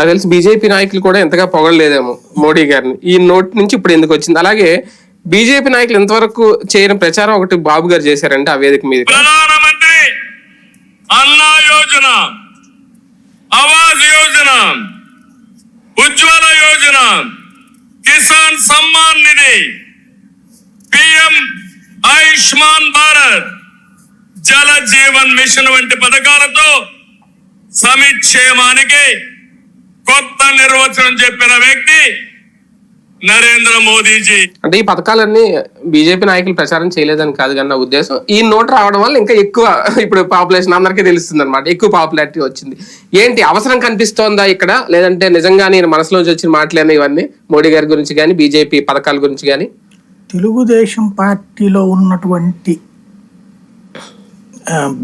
నాకు తెలిసి బీజేపీ నాయకులు కూడా ఎంతగా పొగడలేదేమో మోడీ గారిని. ఈ నోట్ నుంచి ఇప్పుడు ఎందుకు వచ్చింది? అలాగే బీజేపీ నాయకులు ఇంతవరకు చేయని ప్రచారం ఒకటి బాబు గారు చేశారంటే ఆ వేదిక మీద ప్రధానమంత్రి అన్నా యోజన ఆవాస్ యోజన ఉజ్వల యోజన కిసాన్ సమ్మాన్ నిధి పిఎం ఆయుష్మాన్ భారత్ జల జీవన్ మిషన్ వంటి పథకాలతో సమిక్షేమానికి కొత్త నిర్వచనం చెప్పిన వ్యక్తి నరేంద్ర మోదీజీ. అంటే ఈ పథకాలన్నీ బీజేపీ నాయకులు ప్రచారం చేయలేదని కాదు కానీ నా ఉద్దేశం. ఈ నోట్ రావడం వల్ల ఇంకా ఎక్కువ ఇప్పుడు పాపులేషన్ అందరికీ తెలుస్తుంది అనమాట ఎక్కువ పాపులారిటీ వచ్చింది. ఏంటి? అవసరం కనిపిస్తోందా ఇక్కడ? లేదంటే నిజంగా నేను మనసులోంచి వచ్చిన మాటలేనా ఇవన్నీ? మోడీ గారి గురించి కానీ బీజేపీ పథకాల గురించి కానీ? తెలుగుదేశం పార్టీలో ఉన్నటువంటి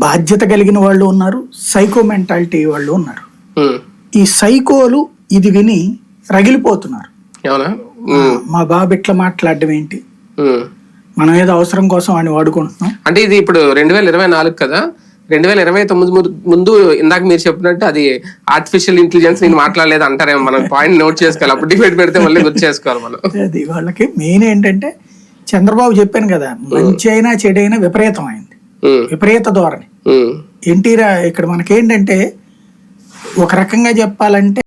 బాధ్యత కలిగిన వాళ్ళు ఉన్నారు. సైకో మెంటాలిటీ వాళ్ళు ఉన్నారు. ఈ సైకోలు ఇది విని రగిలిపోతున్నారు. మా బాబు ఇట్లా మాట్లాడడం ఏంటి. మనం ఏదో అవసరం కోసం వాడిని వాడుకుంటున్నాం. అంటే ఇది ఇప్పుడు రెండు వేల ఇరవై నాలుగు కదా? రెండు వేల ఇరవై తొమ్మిది ముందు- ఇందాక మీరు చెప్పినట్టు అది ఆర్టిఫిషియల్ ఇంటెలిజెన్స్ నేను మాట్లాడలేదు అంటారేమో. మనం పాయింట్ నోట్ చేసుకోవాలి. అప్పుడు డిబేట్ పెడితే మళ్ళీ గుర్తు చేసుకోవాలి మనం. అది వాళ్ళకి మెయిన్ ఏంటంటే చంద్రబాబు చెప్పాను కదా మంచి అయినా చెడైనా విపరీతం అయింది విపరీత ధోరణి. ఎన్టీ ఇక్కడ మనకేంటంటే ఒక రకంగా చెప్పాలంటే